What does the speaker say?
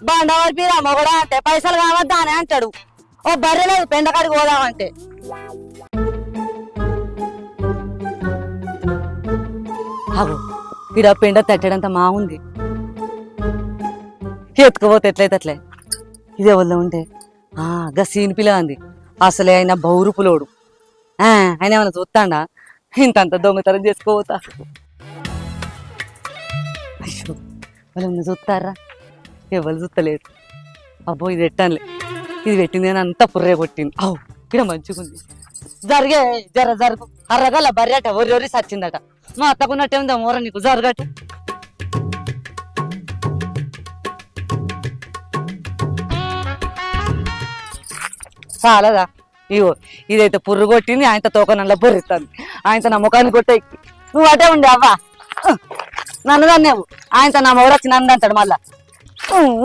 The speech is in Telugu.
బండవారి పీర మొగడా అంటే పైసలు కావద్దా అని అంటాడు. ఓ బర్రె లేదు పెండకాడికి పోదామంటే. అగో ఇక్కడ పెండ తట్టడంత మా ఉంది. ఎత్తుకుపోతే ఎట్లయితే అట్లే ఇదే వల్ల ఉంటే. ఆ గా సీన్ పిల్ల అంది. అసలే ఆయన బౌరు పులోడు. ఆ, ఆయన ఏమైనా చూస్తాడా? ఇంతంత దొంగతనం చేసుకోపోతా అయ్యో వాళ్ళు చూస్తారా? ఎవరు చూస్తలేదు అబ్బో ఇది పెట్టానులే ఇది పెట్టింది అని అంతా పుర్రే కొట్టింది. అవు ఇక్కడ మంచిగుంది జరిగే జర జరుగు. అర్రగల బర్రెట ఒరి ఒరి సచ్చిందట. మా అత్తకున్నట్టే ఉందా మోర నీకు? జరగట. చాలదా? ఇగో ఇదైతే పుర్రు కొట్టింది ఆయనతో తోకనల్లా బొర్రిస్తుంది ఆయనతో నా ముఖాన్ని కొట్టే నువ్వు అటే ఉండే అవ్వా. నన్ను దాన్నేవు ఆయనతో నా మొగడొచ్చి నన్ను అంటాడు మళ్ళా. Oh.